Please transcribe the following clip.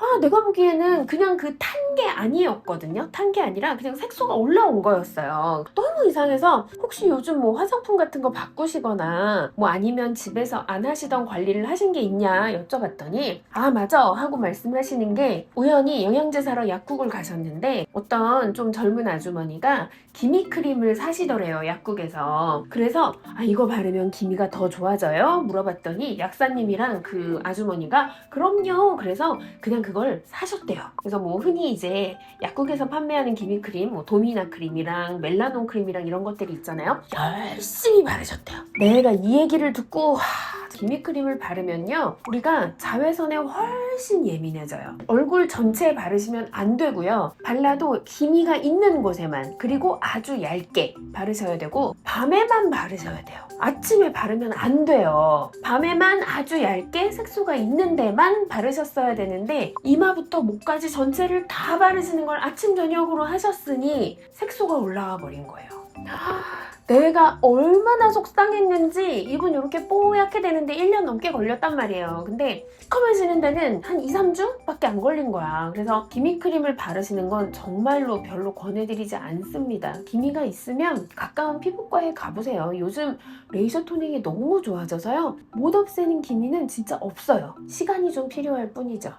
아, 내가 보기에는 그냥 그 탄 게 아니었거든요. 탄 게 아니라 그냥 색소가 올라온 거였어요. 너무 이상해서 혹시 요즘 뭐 화장품 같은 거 바꾸시거나 뭐 아니면 집에서 안 하시던 관리를 하신 게 있냐 여쭤봤더니 아, 맞아 하고 말씀하시는 게 우연히 영양제 사러 약국을 가셨는데 어떤 좀 젊은 아주머니가 기미 크림을 사시더래요, 약국에서. 그래서 아, 이거 바르면 기미가 더 좋아져요? 물어봤더니 약사님이랑 그 아주머니가 그럼요. 그래서 그냥 그걸 사셨대요. 그래서 뭐 흔히 이제 약국에서 판매하는 기미 크림, 뭐 도미나 크림이랑 멜라논 크림 이랑 이런 것들이 있잖아요. 열심히 바르셨대요. 내가 이 얘기를 듣고 하, 기미 크림을 바르면요. 우리가 자외선에 훨씬 예민해져요. 얼굴 전체에 바르시면 안 되고요. 발라도 기미가 있는 곳에만 그리고 아주 얇게 바르셔야 되고 밤에만 바르셔야 돼요. 아침에 바르면 안 돼요. 밤에만 아주 얇게 색소가 있는 데만 바르셨어야 되는데 이마부터 목까지 전체를 다 바르시는 걸 아침 저녁으로 하셨으니 색소가 올라와 버린 거예요. 내가 얼마나 속상했는지 입은 이렇게 뽀얗게 되는데 1년 넘게 걸렸단 말이에요. 근데 시커매지는 데는 한 2, 3주밖에 안 걸린 거야. 그래서 기미 크림을 바르시는 건 정말로 별로 권해드리지 않습니다. 기미가 있으면 가까운 피부과에 가보세요. 요즘 레이저 토닝이 너무 좋아져서요. 못 없애는 기미는 진짜 없어요. 시간이 좀 필요할 뿐이죠.